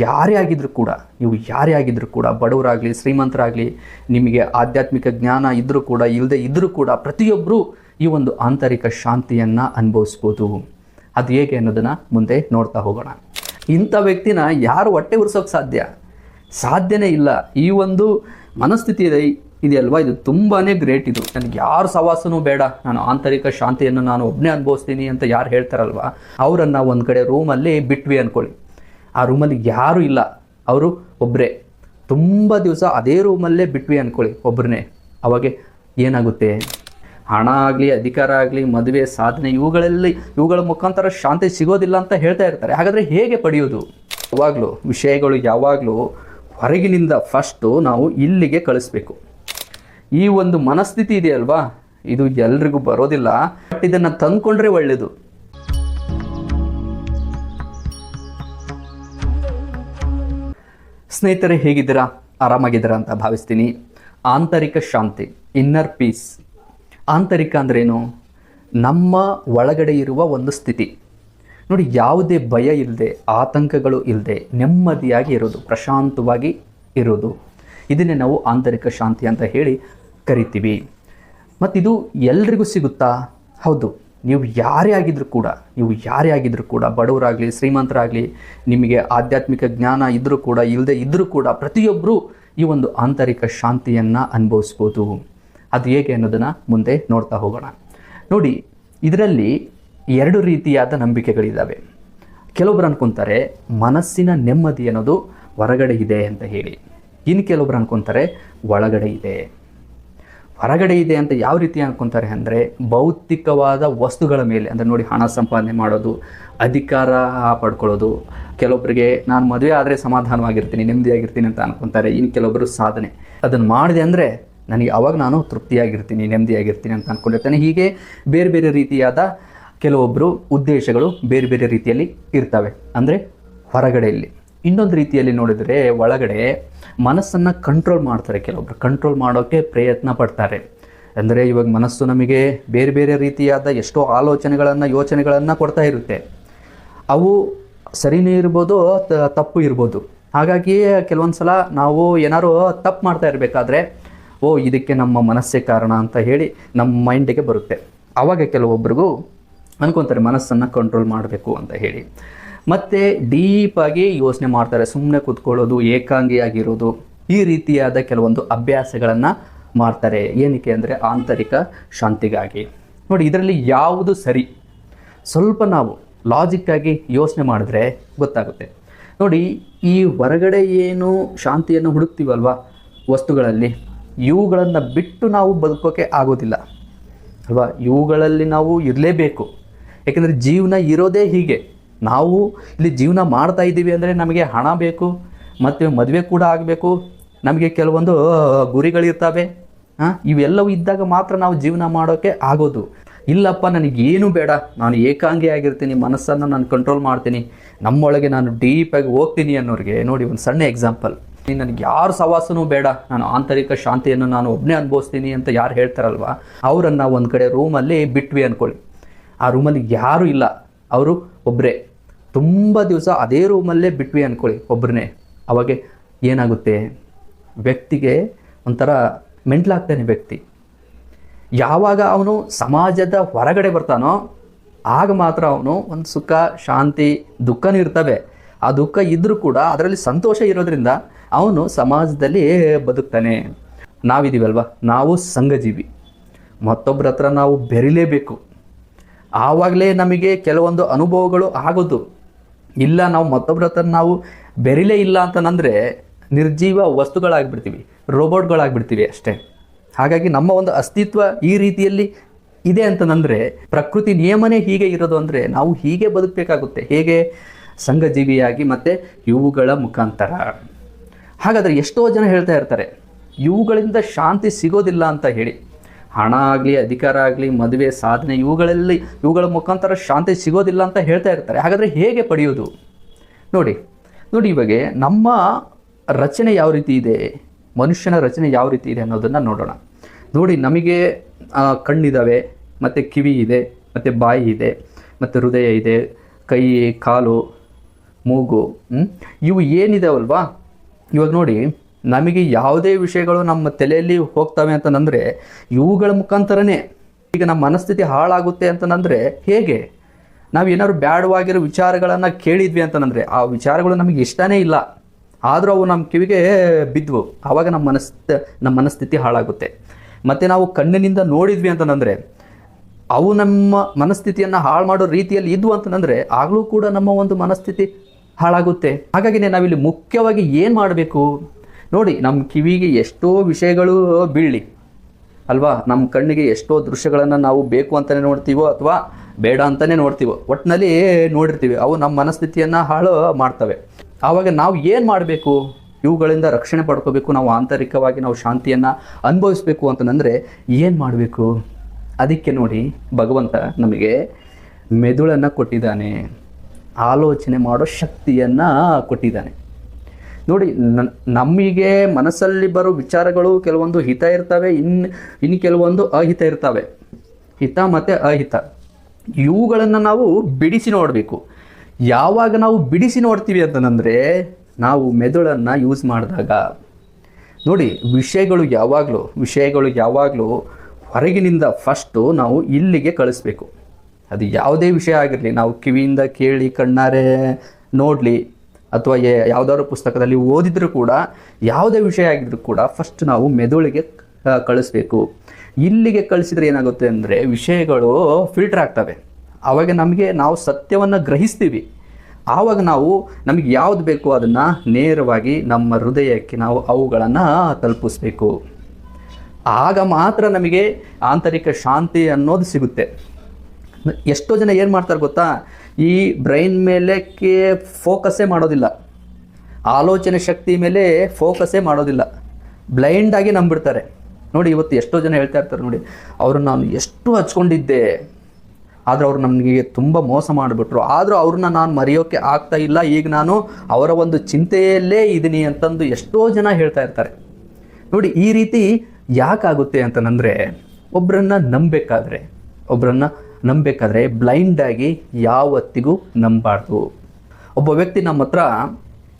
ಯಾರೇ ಆಗಿದ್ರು ಕೂಡ, ನೀವು ಯಾರೇ ಆಗಿದ್ರು ಕೂಡ, ಬಡವರಾಗಲಿ, ಶ್ರೀಮಂತರಾಗಲಿ, ನಿಮಗೆ ಆಧ್ಯಾತ್ಮಿಕ ಜ್ಞಾನ ಇದ್ದರೂ ಕೂಡ ಇಲ್ಲದೆ ಇದ್ದರೂ ಕೂಡ ಪ್ರತಿಯೊಬ್ಬರು ಈ ಒಂದು ಆಂತರಿಕ ಶಾಂತಿಯನ್ನು ಅನುಭವಿಸ್ಬೋದು. ಅದು ಹೇಗೆ ಅನ್ನೋದನ್ನು ಮುಂದೆ ನೋಡ್ತಾ ಹೋಗೋಣ. ಇಂಥ ವ್ಯಕ್ತಿನ ಯಾರು ಹೊಟ್ಟೆ ಉರ್ಸೋಕ್ಕೆ ಸಾಧ್ಯ? ಸಾಧ್ಯನೇ ಇಲ್ಲ. ಈ ಒಂದು ಮನಸ್ಥಿತಿ ಇದೆ, ಇದೆಯಲ್ವಾ? ಇದು ತುಂಬಾ ಗ್ರೇಟ್ ಇದು. ನನಗೆ ಯಾರು ಸವಾಸನೂ ಬೇಡ. ನಾನು ಆಂತರಿಕ ಶಾಂತಿಯನ್ನು ನಾನು ಒಬ್ಬನೇ ಅನುಭವಿಸ್ತೀನಿ ಅಂತ ಯಾರು ಹೇಳ್ತಾರಲ್ವಾ? ಅವರನ್ನು ಒಂದು ಕಡೆ ರೂಮಲ್ಲಿ ಬಿಟ್ವಿ ಅಂದ್ಕೊಳ್ಳಿ ಆ ರೂಮಲ್ಲಿ ಯಾರೂ ಇಲ್ಲ. ಅವರು ಒಬ್ಬರೇ ತುಂಬ ದಿವಸ ಅದೇ ರೂಮಲ್ಲೇ ಬಿಟ್ವಿ ಅಂದ್ಕೊಳ್ಳಿ ಒಬ್ಬರನ್ನೇ ಅವಾಗೆ ಏನಾಗುತ್ತೆ? ಹಣ ಆಗಲಿ, ಅಧಿಕಾರ ಆಗಲಿ, ಮದುವೆ, ಸಾಧನೆ, ಇವುಗಳಲ್ಲಿ ಇವುಗಳ ಮುಖಾಂತರ ಶಾಂತಿ ಸಿಗೋದಿಲ್ಲ ಅಂತ ಹೇಳ್ತಾ ಇರ್ತಾರೆ. ಹಾಗಾದರೆ ಹೇಗೆ ಪಡೆಯೋದು ಯಾವಾಗಲೂ, ವಿಷಯಗಳು ಯಾವಾಗಲೂ ಹೊರಗಿನಿಂದ ಫಸ್ಟು ನಾವು ಇಲ್ಲಿಗೆ ಕಳಿಸ್ಬೇಕು. ಈ ಒಂದು ಮನಸ್ಥಿತಿ ಇದೆಯಲ್ವಾ? ಇದು ಎಲ್ರಿಗೂ ಬರೋದಿಲ್ಲ. ಬಟ್ ಇದನ್ನು ತಂದ್ಕೊಂಡ್ರೆ ಒಳ್ಳೆಯದು ಸ್ನೇಹಿತರೆ, ಹೇಗಿದ್ದೀರಾ? ಆರಾಮಾಗಿದ್ದೀರಾ ಅಂತ ಭಾವಿಸ್ತೀನಿ. ಆಂತರಿಕ ಶಾಂತಿ ಇನ್ನರ್ ಪೀಸ್ ಆಂತರಿಕ ಅಂದ್ರೇನು? ನಮ್ಮ ಒಳಗಡೆ ಇರುವ ಒಂದು ಸ್ಥಿತಿ. ನೋಡಿ, ಯಾವುದೇ ಭಯ ಇಲ್ಲದೆ ಆತಂಕಗಳು ಇಲ್ಲದೆ ನೆಮ್ಮದಿಯಾಗಿ ಇರೋದು, ಪ್ರಶಾಂತವಾಗಿ ಇರೋದು. ಇದನ್ನೇ ನಾವು ಆಂತರಿಕ ಶಾಂತಿ ಅಂತ ಹೇಳಿ ಕರಿತೀವಿ. ಮತ್ತಿದು ಎಲ್ರಿಗೂ ಸಿಗುತ್ತಾ? ಹೌದು. ನೀವು ಯಾರೇ ಆಗಿದ್ದರೂ ಕೂಡ, ನೀವು ಯಾರೇ ಆಗಿದ್ದರೂ ಕೂಡ, ಬಡವರಾಗಲಿ, ಶ್ರೀಮಂತರಾಗಲಿ, ನಿಮಗೆ ಆಧ್ಯಾತ್ಮಿಕ ಜ್ಞಾನ ಇದ್ದರೂ ಕೂಡ ಇಲ್ಲದೆ ಇದ್ದರೂ ಕೂಡ ಪ್ರತಿಯೊಬ್ಬರೂ ಈ ಒಂದು ಆಂತರಿಕ ಶಾಂತಿಯನ್ನು ಅನುಭವಿಸ್ಬೋದು. ಅದು ಹೇಗೆ ಅನ್ನೋದನ್ನು ಮುಂದೆ ನೋಡ್ತಾ ಹೋಗೋಣ. ನೋಡಿ, ಇದರಲ್ಲಿ ಎರಡು ರೀತಿಯಾದ ನಂಬಿಕೆಗಳಿದ್ದಾವೆ. ಕೆಲವೊಬ್ರು ಅನ್ಕೊತಾರೆ, ಮನಸ್ಸಿನ ನೆಮ್ಮದಿ ಅನ್ನೋದು ಹೊರಗಡೆ ಇದೆ ಅಂತ ಹೇಳಿ. ಇನ್ನು ಕೆಲವೊಬ್ರು ಅನ್ಕೊತಾರೆ, ಒಳಗಡೆ ಇದೆ ಹೊರಗಡೆ ಇದೆ ಅಂತ ಯಾವ ರೀತಿ ಅನ್ಕೊಂತಾರೆ ಅಂದರೆ ಭೌತಿಕವಾದ ವಸ್ತುಗಳ ಮೇಲೆ, ಅಂದರೆ ನೋಡಿ ಹಣ ಸಂಪಾದನೆ ಮಾಡೋದು, ಅಧಿಕಾರ ಪಡ್ಕೊಳ್ಳೋದು. ಕೆಲವೊಬ್ಬರಿಗೆ ನಾನು ಮದುವೆ ಆದರೆ ಸಮಾಧಾನವಾಗಿರ್ತೀನಿ, ನೆಮ್ಮದಿಯಾಗಿರ್ತೀನಿ ಅಂತ ಅನ್ಕೊಂತಾರೆ ಇನ್ನು ಕೆಲವೊಬ್ಬರು ಸಾಧನೆ. ಅದನ್ನು ಮಾಡಿದೆ ಅಂದರೆ ನನಗೆ ಅವಾಗ ನಾನು ತೃಪ್ತಿಯಾಗಿರ್ತೀನಿ, ನೆಮ್ಮದಿಯಾಗಿರ್ತೀನಿ ಅಂತ ಅಂದ್ಕೊಂಡಿರ್ತಾನೆ ಹೀಗೆ ಬೇರೆ ಬೇರೆ ರೀತಿಯಾದ ಕೆಲವೊಬ್ಬರು ಉದ್ದೇಶಗಳು ಬೇರೆ ಬೇರೆ ರೀತಿಯಲ್ಲಿ ಇರ್ತವೆ. ಅಂದರೆ ಹೊರಗಡೆಯಲ್ಲಿ. ಇನ್ನೊಂದು ರೀತಿಯಲ್ಲಿ ನೋಡಿದರೆ ಒಳಗಡೆ ಮನಸ್ಸನ್ನು ಕಂಟ್ರೋಲ್ ಮಾಡ್ತಾರೆ ಕೆಲವೊಬ್ರು. ಕಂಟ್ರೋಲ್ ಮಾಡೋಕ್ಕೆ ಪ್ರಯತ್ನ ಪಡ್ತಾರೆ. ಅಂದರೆ ಇವಾಗ ಮನಸ್ಸು ನಮಗೆ ಬೇರೆ ಬೇರೆ ರೀತಿಯಾದ ಎಷ್ಟೋ ಆಲೋಚನೆಗಳನ್ನು, ಯೋಚನೆಗಳನ್ನು ಕೊಡ್ತಾ ಇರುತ್ತೆ. ಅವು ಸರಿನೇ ಇರ್ಬೋದು ತಪ್ಪು ಇರ್ಬೋದು. ಹಾಗಾಗಿ ಕೆಲವೊಂದು ಸಲ ನಾವು ಏನಾದ್ರು ತಪ್ಪು ಮಾಡ್ತಾ ಇರಬೇಕಾದ್ರೆ, ಓ, ಇದಕ್ಕೆ ನಮ್ಮ ಮನಸ್ಸೇ ಕಾರಣ ಅಂತ ಹೇಳಿ ನಮ್ಮ ಮೈಂಡಿಗೆ ಬರುತ್ತೆ. ಆವಾಗ ಕೆಲವೊಬ್ರಿಗೂ ಅನ್ಕೊತಾರೆ ಮನಸ್ಸನ್ನು ಕಂಟ್ರೋಲ್ ಮಾಡಬೇಕು ಅಂತ ಹೇಳಿ. ಮತ್ತು ಡೀಪಾಗಿ ಯೋಚನೆ ಮಾಡ್ತಾರೆ ಸುಮ್ಮನೆ ಕೂತ್ಕೊಳ್ಳೋದು, ಏಕಾಂಗಿಯಾಗಿರೋದು. ಈ ರೀತಿಯಾದ ಕೆಲವೊಂದು ಅಭ್ಯಾಸಗಳನ್ನು ಮಾಡ್ತಾರೆ. ಏನಕ್ಕೆ ಅಂದರೆ ಆಂತರಿಕ ಶಾಂತಿಗಾಗಿ. ನೋಡಿ, ಇದರಲ್ಲಿ ಯಾವುದು ಸರಿ? ಸ್ವಲ್ಪ ನಾವು ಲಾಜಿಕ್ಕಾಗಿ ಯೋಚನೆ ಮಾಡಿದ್ರೆ ಗೊತ್ತಾಗುತ್ತೆ. ನೋಡಿ, ಈ ಹೊರಗಡೆ ಏನು ಶಾಂತಿಯನ್ನು ಹುಡುಕ್ತೀವಲ್ವ ವಸ್ತುಗಳಲ್ಲಿ, ಇವುಗಳನ್ನು ಬಿಟ್ಟು ನಾವು ಬದುಕೋಕೆ ಆಗೋದಿಲ್ಲ. ಅಲ್ವಾ? ಇವುಗಳಲ್ಲಿ ನಾವು ಇರಲೇಬೇಕು. ಯಾಕೆಂದರೆ ಜೀವನ ಇರೋದೇ ಹೀಗೆ. ನಾವು ಇಲ್ಲಿ ಜೀವನ ಮಾಡ್ತಾ ಇದ್ದೀವಿ ಅಂದರೆ ನಮಗೆ ಹಣ ಬೇಕು, ಮತ್ತು ಮದುವೆ ಕೂಡ ಆಗಬೇಕು. ನಮಗೆ ಕೆಲವೊಂದು ಗುರಿಗಳಿರ್ತವೆ. ಹಾಂ ಇವೆಲ್ಲವೂ ಇದ್ದಾಗ ಮಾತ್ರ ನಾವು ಜೀವನ ಮಾಡೋಕ್ಕೆ ಆಗೋದು. ಇಲ್ಲಪ್ಪ, ನನಗೇನು ಬೇಡ. ನಾನು ಏಕಾಂಗಿ ಆಗಿರ್ತೀನಿ, ಮನಸ್ಸನ್ನು ನಾನು ಕಂಟ್ರೋಲ್ ಮಾಡ್ತೀನಿ. ನಮ್ಮೊಳಗೆ ನಾನು ಡೀಪಾಗಿ ಹೋಗ್ತೀನಿ ಅನ್ನೋರಿಗೆ. ನೋಡಿ, ಒಂದು ಸಣ್ಣ ಎಕ್ಸಾಂಪಲ್ ನನಗೆ ಯಾರು ಸವಾಸನೂ ಬೇಡ. ನಾನು ಆಂತರಿಕ ಶಾಂತಿಯನ್ನು ನಾನು ಒಬ್ಬನೇ ಅನುಭವಿಸ್ತೀನಿ ಅಂತ ಯಾರು ಹೇಳ್ತಾರಲ್ವ? ಅವರನ್ನು ಒಂದು ಕಡೆ ರೂಮಲ್ಲಿ ಬಿಟ್ವಿ ಅಂದ್ಕೊಳ್ಳಿ ಆ ರೂಮಲ್ಲಿ ಯಾರೂ ಇಲ್ಲ. ಅವರು ಒಬ್ಬರೇ ತುಂಬ ದಿವಸ ಅದೇ ರೂಮಲ್ಲೇ ಬಿಟ್ವಿ ಅಂದ್ಕೊಳ್ಳಿ ಒಬ್ಬರನ್ನೇ ಅವಾಗ ಏನಾಗುತ್ತೆ? ವ್ಯಕ್ತಿಗೆ ಒಂಥರ ಮೆಂಟ್ಲಾಗ್ತಾನೆ ವ್ಯಕ್ತಿ. ಯಾವಾಗ ಅವನು ಸಮಾಜದ ಹೊರಗಡೆ ಬರ್ತಾನೋ, ಆಗ ಮಾತ್ರ ಅವನು ಒಂದು ಸುಖ, ಶಾಂತಿ, ದುಃಖನೂ ಇರ್ತವೆ. ಆ ದುಃಖ ಇದ್ದರೂ ಕೂಡ ಅದರಲ್ಲಿ ಸಂತೋಷ ಇರೋದ್ರಿಂದ ಅವನು ಸಮಾಜದಲ್ಲಿ ಬದುಕ್ತಾನೆ. ನಾವಿದ್ದೀವಲ್ವ ನಾವು ಸಂಘಜೀವಿ. ಮತ್ತೊಬ್ಬರ ಹತ್ರ ನಾವು ಬೆರಿಲೇಬೇಕು. ಆವಾಗಲೇ ನಮಗೆ ಕೆಲವೊಂದು ಅನುಭವಗಳು ಆಗೋದು. ಇಲ್ಲ, ನಾವು ಮತ್ತೊಬ್ಬರ ಹತ್ರ ನಾವು ಬೆರಿಲೇ ಇಲ್ಲ ಅಂತಂದರೆ ನಿರ್ಜೀವ ವಸ್ತುಗಳಾಗ್ಬಿಡ್ತೀವಿ, ರೋಬೋಟ್ಗಳಾಗ್ಬಿಡ್ತೀವಿ ಅಷ್ಟೇ. ಹಾಗಾಗಿ ನಮ್ಮ ಒಂದು ಅಸ್ತಿತ್ವ ಈ ರೀತಿಯಲ್ಲಿ ಇದೆ ಅಂತಂದರೆ ಪ್ರಕೃತಿ ನಿಯಮನೇ ಹೀಗೆ ಇರೋದು ಅಂದರೆ ನಾವು ಹೀಗೆ ಬದುಕಬೇಕಾಗುತ್ತೆ, ಹೇಗೆ ಸಂಘಜೀವಿಯಾಗಿ ಮತ್ತು ಇವುಗಳ ಮುಖಾಂತರ. ಹಾಗಾದರೆ ಎಷ್ಟೋ ಜನ ಹೇಳ್ತಾ ಇರ್ತಾರೆ, ಇವುಗಳಿಂದ ಶಾಂತಿ ಸಿಗೋದಿಲ್ಲ ಅಂತ ಹೇಳಿ. ಹಣ ಆಗಲಿ, ಅಧಿಕಾರ ಆಗಲಿ, ಮದುವೆ, ಸಾಧನೆ, ಇವುಗಳಲ್ಲಿ, ಇವುಗಳ ಮುಖಾಂತರ ಶಾಂತಿ ಸಿಗೋದಿಲ್ಲ ಅಂತ ಹೇಳ್ತಾ ಇರ್ತಾರೆ. ಹಾಗಾದರೆ ಹೇಗೆ ಪಡೆಯೋದು ನೋಡಿ ನೋಡಿ ಇವಾಗ ನಮ್ಮ ರಚನೆ ಯಾವ ರೀತಿ ಇದೆ? ಮನುಷ್ಯನ ರಚನೆ ಯಾವ ರೀತಿ ಇದೆ ಅನ್ನೋದನ್ನು ನೋಡೋಣ. ನೋಡಿ, ನಮಗೆ ಕಣ್ಣಿದ್ದಾವೆ ಮತ್ತು ಕಿವಿ ಇದೆ, ಮತ್ತು ಬಾಯಿ ಇದೆ, ಮತ್ತು ಹೃದಯ ಇದೆ, ಕೈ, ಕಾಲು, ಮೂಗು ಇವು ಏನಿದಾವಲ್ವಾ? ಇವಾಗ ನೋಡಿ ನಮಗೆ ಯಾವುದೇ ವಿಷಯಗಳು ನಮ್ಮ ತಲೆಯಲ್ಲಿ ಹೋಗ್ತವೆ ಅಂತಂದರೆ ಇವುಗಳ ಮುಖಾಂತರನೇ ಈಗ ನಮ್ಮ ಮನಸ್ಥಿತಿ ಹಾಳಾಗುತ್ತೆ ಅಂತಂದರೆ ಹೇಗೆ? ನಾವು ಏನಾದ್ರು ಬ್ಯಾಡವಾಗಿರೋ ವಿಚಾರಗಳನ್ನು ಕೇಳಿದ್ವಿ ಅಂತಂದರೆ ಆ ವಿಚಾರಗಳು ನಮಗೆ ಇಷ್ಟನೇ ಇಲ್ಲ. ಆದರೂ ಅವು ನಮ್ಮ ಕಿವಿಗೆ ಬಿದ್ವು. ಆವಾಗ ನಮ್ಮ ಮನಸ್ಥ ನಮ್ಮ ಮನಸ್ಥಿತಿ ಹಾಳಾಗುತ್ತೆ. ಮತ್ತು ನಾವು ಕಣ್ಣಿನಿಂದ ನೋಡಿದ್ವಿ ಅಂತಂದರೆ ಅವು ನಮ್ಮ ಮನಸ್ಥಿತಿಯನ್ನು ಹಾಳು ಮಾಡೋ ರೀತಿಯಲ್ಲಿ ಇದ್ವು ಅಂತಂದರೆ ಆಗಲೂ ಕೂಡ ನಮ್ಮ ಒಂದು ಮನಸ್ಥಿತಿ ಹಾಳಾಗುತ್ತೆ. ಹಾಗಾಗಿನೇ ನಾವಿಲ್ಲಿ ಮುಖ್ಯವಾಗಿ ಏನು ಮಾಡಬೇಕು? ನೋಡಿ ನಮ್ಮ ಕಿವಿಗೆ ಎಷ್ಟೋ ವಿಷಯಗಳು ಬೀಳಲಿ. ಅಲ್ವಾ? ನಮ್ಮ ಕಣ್ಣಿಗೆ ಎಷ್ಟೋ ದೃಶ್ಯಗಳನ್ನು ನಾವು ಬೇಕು ಅಂತಲೇ ನೋಡ್ತೀವೋ ಅಥವಾ ಬೇಡ ಅಂತಲೇ ನೋಡ್ತೀವೋ. ಒಟ್ಟಿನಲ್ಲಿ ನೋಡಿರ್ತೀವಿ. ಅವು ನಮ್ಮ ಮನಸ್ಥಿತಿಯನ್ನು ಹಾಳು ಮಾಡ್ತವೆ. ಆವಾಗ ನಾವು ಏನು ಮಾಡಬೇಕು? ಇವುಗಳಿಂದ ರಕ್ಷಣೆ ಪಡ್ಕೋಬೇಕು, ನಾವು ಆಂತರಿಕವಾಗಿ ನಾವು ಶಾಂತಿಯನ್ನು ಅನುಭವಿಸ್ಬೇಕು ಅಂತಂದರೆ ಏನು ಮಾಡಬೇಕು? ಅದಕ್ಕೆ ನೋಡಿ, ಭಗವಂತ ನಮಗೆ ಮೆದುಳನ್ನು ಕೊಟ್ಟಿದ್ದಾನೆ. ಆಲೋಚನೆ ಮಾಡೋ ಶಕ್ತಿಯನ್ನು ಕೊಟ್ಟಿದ್ದಾನೆ. ನೋಡಿ ನಮಗೆ ಮನಸ್ಸಲ್ಲಿ ಬರೋ ವಿಚಾರಗಳು ಕೆಲವೊಂದು ಹಿತ ಇರ್ತವೆ ಇನ್ನು ಇನ್ನು ಕೆಲವೊಂದು ಅಹಿತ ಇರ್ತವೆ. ಹಿತ ಮತ್ತು ಅಹಿತ. ಇವುಗಳನ್ನು ನಾವು ಬಿಡಿಸಿ ನೋಡಬೇಕು. ಯಾವಾಗ ನಾವು ಬಿಡಿಸಿ ನೋಡ್ತೀವಿ ಅಂತಂದರೆ, ನಾವು ಮೆದುಳನ್ನು ಯೂಸ್ ಮಾಡಿದಾಗ. ನೋಡಿ, ವಿಷಯಗಳು ಯಾವಾಗಲೂ ವಿಷಯಗಳು ಯಾವಾಗಲೂ ಹೊರಗಿನಿಂದ ಫಸ್ಟು ನಾವು ಇಲ್ಲಿಗೆ ಕಳಿಸ್ಬೇಕು. ಅದು ಯಾವುದೇ ವಿಷಯ ಆಗಿರಲಿ, ನಾವು ಕಿವಿಯಿಂದ ಕೇಳಿ, ಕಣ್ಣಾರೆ ನೋಡಲಿ ಅಥವಾ ಯಾವುದಾದ್ರು ಪುಸ್ತಕದಲ್ಲಿ ಓದಿದರೂ ಕೂಡ, ಯಾವುದೇ ವಿಷಯ ಆಗಿದ್ರೂ ಕೂಡ ಫಸ್ಟ್ ನಾವು ಮೆದುಳಿಗೆ ಕಳಿಸ್ಬೇಕು. ಇಲ್ಲಿಗೆ ಕಳಿಸಿದ್ರೆ ಏನಾಗುತ್ತೆ ಅಂದರೆ ವಿಷಯಗಳು ಫಿಲ್ಟರ್ ಆಗ್ತವೆ. ಆವಾಗ ನಮಗೆ ನಾವು ಸತ್ಯವನ್ನು ಗ್ರಹಿಸ್ತೀವಿ. ಆವಾಗ ನಾವು ನಮಗೆ ಯಾವುದು ಬೇಕೋ ಅದನ್ನು ನೇರವಾಗಿ ನಮ್ಮ ಹೃದಯಕ್ಕೆ ನಾವು ಅವುಗಳನ್ನು ತಲುಪಿಸ್ಬೇಕು. ಆಗ ಮಾತ್ರ ನಮಗೆ ಆಂತರಿಕ ಶಾಂತಿ ಅನ್ನೋದು ಸಿಗುತ್ತೆ. ಎಷ್ಟೋ ಜನ ಏನು ಮಾಡ್ತಾರೆ ಗೊತ್ತಾ? ಈ ಬ್ರೈನ್ ಮೇಲೆ ಫೋಕಸ್ಸೇ ಮಾಡೋದಿಲ್ಲ. ಆಲೋಚನೆ ಶಕ್ತಿ ಮೇಲೆ ಫೋಕಸ್ಸೇ ಮಾಡೋದಿಲ್ಲ. ಬ್ಲೈಂಡಾಗಿ ನಂಬಿಡ್ತಾರೆ ನೋಡಿ, ಇವತ್ತು ಎಷ್ಟೋ ಜನ ಹೇಳ್ತಾ ಇರ್ತಾರೆ ನೋಡಿ, ಅವರು ನಾನು ಎಷ್ಟು ಹಚ್ಕೊಂಡಿದ್ದೆ, ಆದರೆ ಅವರು ನಮಗೆ ತುಂಬ ಮೋಸ ಮಾಡಿಬಿಟ್ರು. ಆದರೂ ಅವ್ರನ್ನ ನಾನು ಮರೆಯೋಕ್ಕೆ ಆಗ್ತಾ ಇಲ್ಲ. ಈಗ ನಾನು ಅವರ ಒಂದು ಚಿಂತೆಯಲ್ಲೇ ಇದ್ದೀನಿ ಅಂತಂದು ಎಷ್ಟೋ ಜನ ಹೇಳ್ತಾ ಇರ್ತಾರೆ. ನೋಡಿ, ಈ ರೀತಿ ಯಾಕಾಗುತ್ತೆ ಅಂತಂದರೆ ಒಬ್ಬರನ್ನ ನಂಬಬೇಕಾದ್ರೆ ಒಬ್ಬರನ್ನ ನಂಬಬೇಕಾದ್ರೆ ಬ್ಲೈಂಡಾಗಿ ಯಾವತ್ತಿಗೂ ನಂಬಬಾರ್ದು. ಒಬ್ಬ ವ್ಯಕ್ತಿ ನಮ್ಮ ಹತ್ರ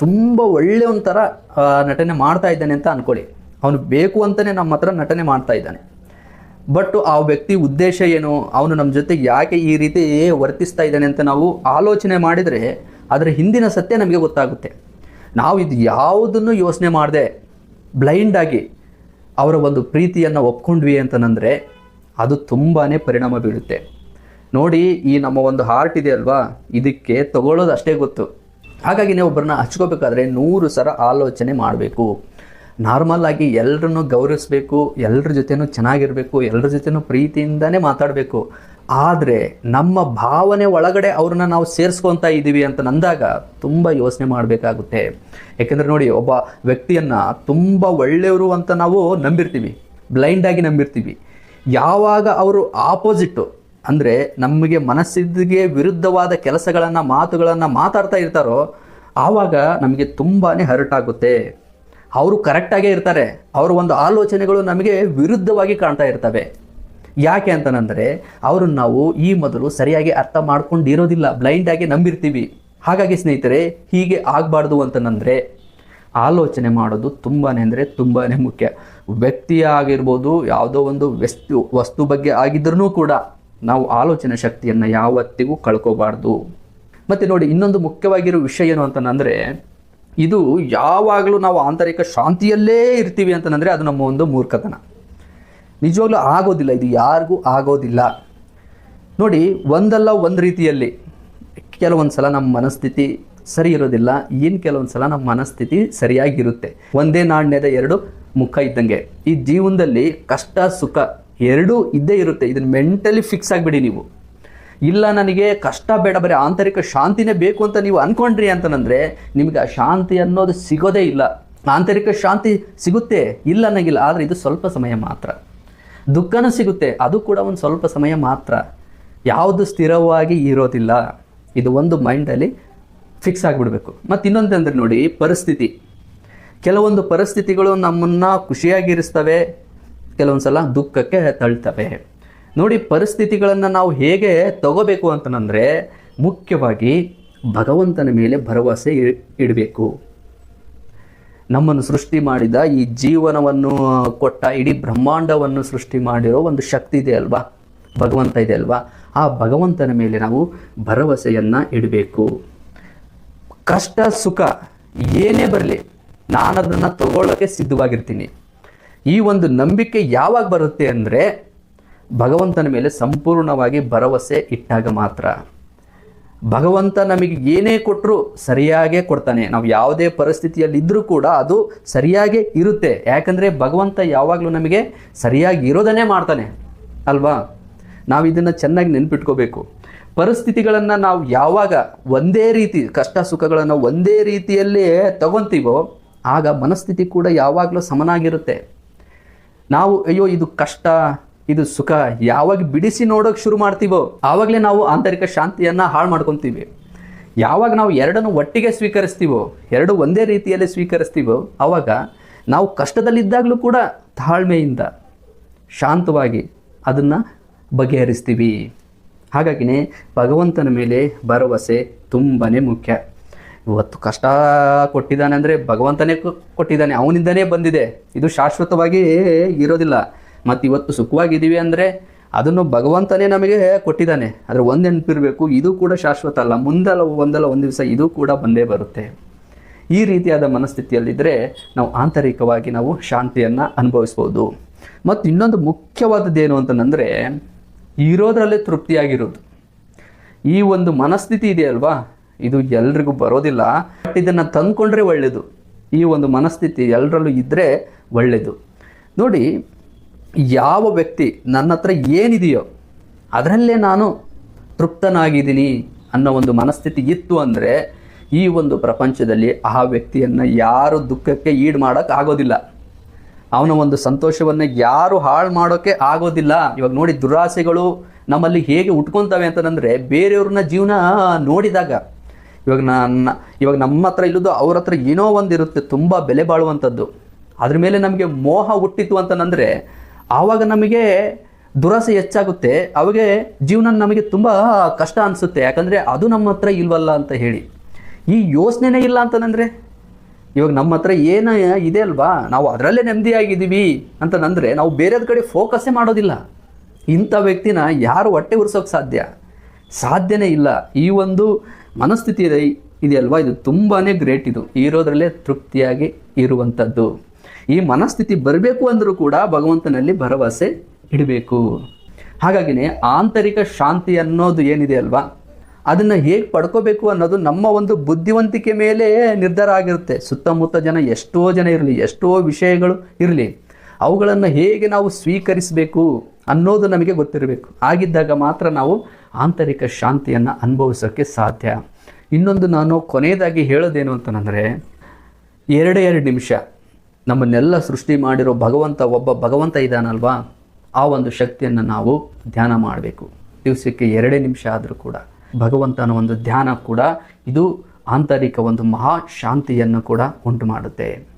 ತುಂಬ ಒಳ್ಳೆಯ ಒಂಥರ ನಟನೆ ಮಾಡ್ತಾ ಇದ್ದಾನೆ ಅಂತ ಅಂದ್ಕೊಳ್ಳಿ ಅವನು ಬೇಕು ಅಂತಲೇ ನಮ್ಮ ಹತ್ರ ನಟನೆ ಮಾಡ್ತಾ ಇದ್ದಾನೆ. ಬಟ್ ಆ ವ್ಯಕ್ತಿ ಉದ್ದೇಶ ಏನು, ಅವನು ನಮ್ಮ ಜೊತೆ ಯಾಕೆ ಈ ರೀತಿ ವರ್ತಿಸ್ತಾ ಇದ್ದಾನೆ ಅಂತ ನಾವು ಆಲೋಚನೆ ಮಾಡಿದರೆ ಅದರ ಹಿಂದಿನ ಸತ್ಯ ನಮಗೆ ಗೊತ್ತಾಗುತ್ತೆ. ನಾವು ಇದು ಯಾವುದನ್ನು ಯೋಚನೆ ಮಾಡದೆ ಬ್ಲೈಂಡಾಗಿ ಅವರ ಒಂದು ಪ್ರೀತಿಯನ್ನು ಒಪ್ಕೊಂಡ್ವಿ ಅಂತಂದರೆ ಅದು ತುಂಬಾ ಪರಿಣಾಮ ಬೀಳುತ್ತೆ ನೋಡಿ ಈ ನಮ್ಮ ಒಂದು ಹಾರ್ಟ್ ಇದೆ ಅಲ್ವಾ? ಇದಕ್ಕೆ ತಗೊಳ್ಳೋದು ಅಷ್ಟೇ ಗೊತ್ತು. ಹಾಗಾಗಿ ನೀವು ಒಬ್ಬರನ್ನ ಹಚ್ಕೋಬೇಕಾದ್ರೆ ನೂರು ಸರ ಆಲೋಚನೆ ಮಾಡಬೇಕು. ನಾರ್ಮಲ್ ಆಗಿ ಎಲ್ಲರನ್ನು ಗೌರವಿಸಬೇಕು ಎಲ್ಲರ ಜೊತೆನೂ ಚೆನ್ನಾಗಿರಬೇಕು ಎಲ್ಲರ ಜೊತೆನೂ ಪ್ರೀತಿಯಿಂದನೇ ಮಾತಾಡಬೇಕು. ಆದರೆ ನಮ್ಮ ಭಾವನೆ ಒಳಗಡೆ ಅವ್ರನ್ನ ನಾವು ಸೇರಿಸ್ಕೊತಾ ಇದ್ದೀವಿ ಅಂತ ನಂದಾಗ ತುಂಬ ಯೋಚನೆ ಮಾಡಬೇಕಾಗುತ್ತೆ. ಯಾಕೆಂದರೆ ನೋಡಿ, ಒಬ್ಬ ವ್ಯಕ್ತಿಯನ್ನು ತುಂಬ ಒಳ್ಳೆಯವರು ಅಂತ ನಾವು ನಂಬಿರ್ತೀವಿ. ಬ್ಲೈಂಡಾಗಿ ನಂಬಿರ್ತೀವಿ. ಯಾವಾಗ ಅವರು ಆಪೋಸಿಟ್ಟು ಅಂದರೆ ನಮಗೆ ಮನಸ್ಸಿಗೆ ವಿರುದ್ಧವಾದ ಕೆಲಸಗಳನ್ನು, ಮಾತುಗಳನ್ನು ಮಾತಾಡ್ತಾ ಇರ್ತಾರೋ, ಆವಾಗ ನಮಗೆ ತುಂಬಾ ಹರ್ಟ್ ಆಗುತ್ತೆ. ಅವರು ಕರೆಕ್ಟಾಗೇ ಇರ್ತಾರೆ. ಅವರ ಒಂದು ಆಲೋಚನೆಗಳು ನಮಗೆ ವಿರುದ್ಧವಾಗಿ ಕಾಣ್ತಾ ಇರ್ತವೆ. ಯಾಕೆ ಅಂತಂದರೆ, ಅವರನ್ನು ನಾವು ಈ ಮೊದಲು ಸರಿಯಾಗಿ ಅರ್ಥ ಮಾಡ್ಕೊಂಡಿರೋದಿಲ್ಲ ಬ್ಲೈಂಡಾಗಿ ನಂಬಿರ್ತೀವಿ. ಹಾಗಾಗಿ ಸ್ನೇಹಿತರೆ, ಹೀಗೆ ಆಗಬಾರ್ದು ಅಂತಂದರೆ, ಆಲೋಚನೆ ಮಾಡೋದು ತುಂಬಾ ಅಂದರೆ ತುಂಬಾ ಮುಖ್ಯ. ವ್ಯಕ್ತಿಯಾಗಿರ್ಬೋದು, ಯಾವುದೋ ಒಂದು ವ್ಯಸ್ತು ವಸ್ತು ಬಗ್ಗೆ ಆಗಿದ್ರೂ ಕೂಡ. ನಾವು ಆಲೋಚನೆ ಶಕ್ತಿಯನ್ನು ಯಾವತ್ತಿಗೂ ಕಳ್ಕೋಬಾರ್ದು. ಮತ್ತು ನೋಡಿ, ಇನ್ನೊಂದು ಮುಖ್ಯವಾಗಿರೋ ವಿಷಯ ಏನು ಅಂತಂದರೆ, ಇದು ಯಾವಾಗಲೂ ನಾವು ಆಂತರಿಕ ಶಾಂತಿಯಲ್ಲೇ ಇರ್ತೀವಿ ಅಂತಂದರೆ ಅದು ನಮ್ಮ ಒಂದು ಮೂರ್ಖತನ. ನಿಜವಾಗ್ಲೂ ಆಗೋದಿಲ್ಲ, ಇದು ಯಾರಿಗೂ ಆಗೋದಿಲ್ಲ. ನೋಡಿ, ಒಂದಲ್ಲ ಒಂದು ರೀತಿಯಲ್ಲಿ ಕೆಲವೊಂದು ಸಲ ನಮ್ಮ ಮನಸ್ಥಿತಿ ಸರಿ ಇರೋದಿಲ್ಲ ಏನು ಕೆಲವೊಂದು ಸಲ ನಮ್ಮ ಮನಸ್ಥಿತಿ ಸರಿಯಾಗಿರುತ್ತೆ. ಒಂದೇ ನಾಣ್ಯದ ಎರಡು ಮುಖ ಇದ್ದಂಗೆ. ಈ ಜೀವನದಲ್ಲಿ ಕಷ್ಟ, ಸುಖ ಎರಡೂ ಇದ್ದೇ ಇರುತ್ತೆ. ಇದನ್ನು ಮೆಂಟಲಿ ಫಿಕ್ಸ್ ಆಗಿಬಿಡಿ ನೀವು. ಇಲ್ಲ ನನಗೆ ಕಷ್ಟ ಬೇಡ, ಬರೀ ಆಂತರಿಕ ಶಾಂತಿನೇ ಬೇಕು ಅಂತ ನೀವು ಅಂದ್ಕೊಂಡ್ರಿ ಅಂತಂದರೆ ನಿಮಗೆ ಆ ಶಾಂತಿ ಅನ್ನೋದು ಸಿಗೋದೇ ಇಲ್ಲ. ಆಂತರಿಕ ಶಾಂತಿ ಸಿಗುತ್ತೆ? ಇಲ್ಲ ನನಗಿಲ್ಲ ಆದರೆ ಇದು ಸ್ವಲ್ಪ ಸಮಯ ಮಾತ್ರ. ದುಃಖನೂ ಸಿಗುತ್ತೆ. ಅದು ಕೂಡ ಒಂದು ಸ್ವಲ್ಪ ಸಮಯ ಮಾತ್ರ. ಯಾವುದು ಸ್ಥಿರವಾಗಿ ಇರೋದಿಲ್ಲ. ಇದು ಒಂದು ಮೈಂಡಲ್ಲಿ ಫಿಕ್ಸ್ ಆಗಿಬಿಡ್ಬೇಕು. ಮತ್ತು ಇನ್ನೊಂದಂದರೆ ನೋಡಿ, ಪರಿಸ್ಥಿತಿ. ಕೆಲವೊಂದು ಪರಿಸ್ಥಿತಿಗಳು ನಮ್ಮನ್ನು ಖುಷಿಯಾಗಿರಿಸ್ತವೆ. ಕೆಲವೊಂದು ಸಲ ದುಃಖಕ್ಕೆ ತಳ್ತವೆ. ನೋಡಿ ಪರಿಸ್ಥಿತಿಗಳನ್ನು ನಾವು ಹೇಗೆ ತಗೋಬೇಕು ಅಂತಂದರೆ ಮುಖ್ಯವಾಗಿ ಭಗವಂತನ ಮೇಲೆ ಭರವಸೆ ಇಡಬೇಕು. ನಮ್ಮನ್ನು ಸೃಷ್ಟಿ ಮಾಡಿದ ಈ ಜೀವನವನ್ನು ಕೊಟ್ಟ ಇಡೀ ಬ್ರಹ್ಮಾಂಡವನ್ನು ಸೃಷ್ಟಿ ಮಾಡಿರೋ ಒಂದು ಶಕ್ತಿ ಇದೆ ಅಲ್ವಾ? ಭಗವಂತ ಇದೆ ಅಲ್ವಾ? ಆ ಭಗವಂತನ ಮೇಲೆ ನಾವು ಭರವಸೆಯನ್ನು ಇಡಬೇಕು. ಕಷ್ಟ ಸುಖ ಏನೇ ಬರಲಿ ನಾನು ಅದನ್ನು ತಗೊಳ್ಳೋಕ್ಕೆ ಸಿದ್ಧವಾಗಿರ್ತೀನಿ. ಈ ಒಂದು ನಂಬಿಕೆ ಯಾವಾಗ ಬರುತ್ತೆ ಅಂದರೆ ಭಗವಂತನ ಮೇಲೆ ಸಂಪೂರ್ಣವಾಗಿ ಭರವಸೆ ಇಟ್ಟಾಗ ಮಾತ್ರ. ಭಗವಂತ ನಮಗೆ ಏನೇ ಕೊಟ್ಟರು ಸರಿಯಾಗೇ ಕೊಡ್ತಾನೆ. ನಾವು ಯಾವುದೇ ಪರಿಸ್ಥಿತಿಯಲ್ಲಿ ಇದ್ದರೂ ಕೂಡ ಅದು ಸರಿಯಾಗೇ ಇರುತ್ತೆ. ಯಾಕಂದರೆ ಭಗವಂತ ಯಾವಾಗಲೂ ನಮಗೆ ಸರಿಯಾಗಿ ಇರೋದನ್ನೇ ಮಾಡ್ತಾನೆ. ಅಲ್ವಾ? ನಾವು ಇದನ್ನು ಚೆನ್ನಾಗಿ ನೆನ್ಪಿಟ್ಕೋಬೇಕು. ಪರಿಸ್ಥಿತಿಗಳನ್ನು ನಾವು ಯಾವಾಗ ಒಂದೇ ರೀತಿ ಕಷ್ಟ ಸುಖಗಳನ್ನು ಒಂದೇ ರೀತಿಯಲ್ಲಿ ತಗೊಂತೀವೋ, ಆಗ ಮನಸ್ಥಿತಿ ಕೂಡ ಯಾವಾಗಲೂ ಸಮನಾಗಿರುತ್ತೆ. ನಾವು, ಅಯ್ಯೋ, ಇದು ಕಷ್ಟ, ಇದು ಸುಖ, ಯಾವಾಗ ಬಿಡಿಸಿ ನೋಡೋಕೆ ಶುರು ಮಾಡ್ತೀವೋ, ಆವಾಗಲೇ ನಾವು ಆಂತರಿಕ ಶಾಂತಿಯನ್ನು ಹಾಳು ಮಾಡ್ಕೊತೀವಿ. ಯಾವಾಗ ನಾವು ಎರಡನ್ನು ಒಟ್ಟಿಗೆ ಸ್ವೀಕರಿಸ್ತೀವೋ, ಎರಡು ಒಂದೇ ರೀತಿಯಲ್ಲಿ ಸ್ವೀಕರಿಸ್ತೀವೋ ಆವಾಗ ನಾವು ಕಷ್ಟದಲ್ಲಿದ್ದಾಗಲೂ ಕೂಡ ತಾಳ್ಮೆಯಿಂದ ಶಾಂತವಾಗಿ ಅದನ್ನು ಬಗೆಹರಿಸ್ತೀವಿ. ಹಾಗಾಗಿನೇ ಭಗವಂತನ ಮೇಲೆ ಭರವಸೆ ತುಂಬಾ ಮುಖ್ಯ. ಇವತ್ತು ಕಷ್ಟ ಕೊಟ್ಟಿದ್ದಾನೆ ಅಂದರೆ ಭಗವಂತನೇ ಕೊಟ್ಟಿದ್ದಾನೆ, ಅವನಿಂದನೇ ಬಂದಿದೆ. ಇದು ಶಾಶ್ವತವಾಗಿ ಇರೋದಿಲ್ಲ. ಮತ್ತು ಇವತ್ತು ಸುಖವಾಗಿದ್ದೀವಿ ಅಂದರೆ ಅದನ್ನು ಭಗವಂತನೇ ನಮಗೆ ಕೊಟ್ಟಿದ್ದಾನೆ. ಆದರೆ ಒಂದು ನೆನಪಿರಬೇಕು, ಇದು ಕೂಡ ಶಾಶ್ವತ ಅಲ್ಲ. ಮುಂದಲ್ಲ ಒಂದಲ್ಲ ಒಂದು ದಿವಸ ಇದು ಕೂಡ ಬಂದೇ ಬರುತ್ತೆ. ಈ ರೀತಿಯಾದ ಮನಸ್ಥಿತಿಯಲ್ಲಿದ್ದರೆ ನಾವು ಆಂತರಿಕವಾಗಿ ನಾವು ಶಾಂತಿಯನ್ನು ಅನುಭವಿಸ್ಬೋದು. ಮತ್ತು ಇನ್ನೊಂದು ಮುಖ್ಯವಾದದ್ದೇನು ಅಂತಂದರೆ ಇರೋದರಲ್ಲೇ ತೃಪ್ತಿಯಾಗಿರೋದು. ಈ ಒಂದು ಮನಸ್ಥಿತಿ ಇದೆಯಲ್ವಾ? ಇದು ಎಲ್ರಿಗೂ ಬರೋದಿಲ್ಲ. ಬಟ್ ಇದನ್ನು ತಂದ್ಕೊಂಡ್ರೆ ಒಳ್ಳೆಯದು ಈ ಒಂದು ಮನಸ್ಥಿತಿ ಎಲ್ಲರಲ್ಲೂ ಇದ್ದರೆ ಒಳ್ಳೆಯದು ನೋಡಿ, ಯಾವ ವ್ಯಕ್ತಿ ನನ್ನ ಹತ್ರ ಏನಿದೆಯೋ ಅದರಲ್ಲೇ ನಾನು ತೃಪ್ತನಾಗಿದ್ದೀನಿ ಅನ್ನೋ ಒಂದು ಮನಸ್ಥಿತಿ ಇತ್ತು ಅಂದರೆ ಈ ಒಂದು ಪ್ರಪಂಚದಲ್ಲಿ ಆ ವ್ಯಕ್ತಿಯನ್ನು ಯಾರು ದುಃಖಕ್ಕೆ ಈಡು ಮಾಡೋಕ್ಕೆ ಆಗೋದಿಲ್ಲ. ಅವನ ಒಂದು ಸಂತೋಷವನ್ನು ಯಾರು ಹಾಳು ಮಾಡೋಕ್ಕೆ ಆಗೋದಿಲ್ಲ. ಇವಾಗ ನೋಡಿ ದುರಾಸೆಗಳು ನಮ್ಮಲ್ಲಿ ಹೇಗೆ ಉಟ್ಕೊತವೆ ಅಂತಂದರೆ ಬೇರೆಯವ್ರನ್ನ ಜೀವನ ನೋಡಿದಾಗ ಇವಾಗ ನನ್ನ ಇವಾಗ ನಮ್ಮ ಹತ್ರ ಇಲ್ಲದ್ದು ಅವ್ರ ಹತ್ರ ಏನೋ ಒಂದು ಇರುತ್ತೆ, ತುಂಬ ಬೆಲೆ ಬಾಳುವಂಥದ್ದು ಅದ್ರ ಮೇಲೆ ನಮಗೆ ಮೋಹ ಹುಟ್ಟಿತು ಅಂತಂದರೆ ಆವಾಗ ನಮಗೆ ದುರಾಸೆ ಹೆಚ್ಚಾಗುತ್ತೆ, ಅವಾಗೆ ಜೀವನ ನಮಗೆ ತುಂಬ ಕಷ್ಟ ಅನಿಸುತ್ತೆ. ಯಾಕಂದರೆ ಅದು ನಮ್ಮ ಹತ್ರ ಇಲ್ವಲ್ಲ ಅಂತ ಹೇಳಿ. ಈ ಯೋಚನೆನೇ ಇಲ್ಲ ಅಂತಂದರೆ ಇವಾಗ ನಮ್ಮ ಹತ್ರ ಏನು ಇದೆ ಅಲ್ವಾ? ನಾವು ಅದರಲ್ಲೇ ನೆಮ್ಮದಿಯಾಗಿದ್ದೀವಿ ಅಂತಂದರೆ ನಾವು ಬೇರೆದ ಕಡೆ ಫೋಕಸ್ಸೇ ಮಾಡೋದಿಲ್ಲ. ಇಂಥ ವ್ಯಕ್ತಿನ ಯಾರು ಹೊಟ್ಟೆ ಉರ್ಸೋಕೆ ಸಾಧ್ಯ? ಸಾಧ್ಯನೇ ಇಲ್ಲ. ಈ ಒಂದು ಮನಸ್ಥಿತಿ ಇದೆ, ಇದೆಯಲ್ವಾ? ಇದು ತುಂಬಾ ಗ್ರೇಟ್ ಇದು. ಇರೋದರಲ್ಲೇ ತೃಪ್ತಿಯಾಗಿ ಇರುವಂಥದ್ದು. ಈ ಮನಸ್ಥಿತಿ ಬರಬೇಕು ಅಂದರೂ ಕೂಡ ಭಗವಂತನಲ್ಲಿ ಭರವಸೆ ಇಡಬೇಕು. ಹಾಗಾಗಿನೇ ಆಂತರಿಕ ಶಾಂತಿ ಅನ್ನೋದು ಏನಿದೆ ಅಲ್ವಾ? ಅದನ್ನು ಹೇಗೆ ಪಡ್ಕೋಬೇಕು ಅನ್ನೋದು ನಮ್ಮ ಒಂದು ಬುದ್ಧಿವಂತಿಕೆ ಮೇಲೆ ನಿರ್ಧಾರ ಆಗಿರುತ್ತೆ. ಸುತ್ತಮುತ್ತ ಜನ ಎಷ್ಟೋ ಜನ ಇರಲಿ, ಎಷ್ಟೋ ವಿಷಯಗಳು ಇರಲಿ, ಅವುಗಳನ್ನು ಹೇಗೆ ನಾವು ಸ್ವೀಕರಿಸಬೇಕು ಅನ್ನೋದು ನಮಗೆ ಗೊತ್ತಿರಬೇಕು. ಆಗಿದ್ದಾಗ ಮಾತ್ರ ನಾವು ಆಂತರಿಕ ಶಾಂತಿಯನ್ನು ಅನುಭವಿಸೋಕ್ಕೆ ಸಾಧ್ಯ. ಇನ್ನೊಂದು ನಾನು ಕೊನೆಯದಾಗಿ ಹೇಳೋದೇನು ಅಂತಂದರೆ ಎರಡೇ ಎರಡು ನಿಮಿಷ. ನಮ್ಮನ್ನೆಲ್ಲ ಸೃಷ್ಟಿ ಮಾಡಿರೋ ಭಗವಂತ ಒಬ್ಬ ಭಗವಂತ ಇದ್ದಾನಲ್ವಾ ಆ ಒಂದು ಶಕ್ತಿಯನ್ನು ನಾವು ಧ್ಯಾನ ಮಾಡಬೇಕು. ದಿವಸಕ್ಕೆ ಎರಡೇ ನಿಮಿಷ ಆದರೂ ಕೂಡ. ಭಗವಂತನ ಒಂದು ಧ್ಯಾನ ಕೂಡ ಇದು ಆಂತರಿಕ ಒಂದು ಮಹಾ ಶಾಂತಿಯನ್ನು ಕೂಡ ಉಂಟು ಮಾಡುತ್ತೆ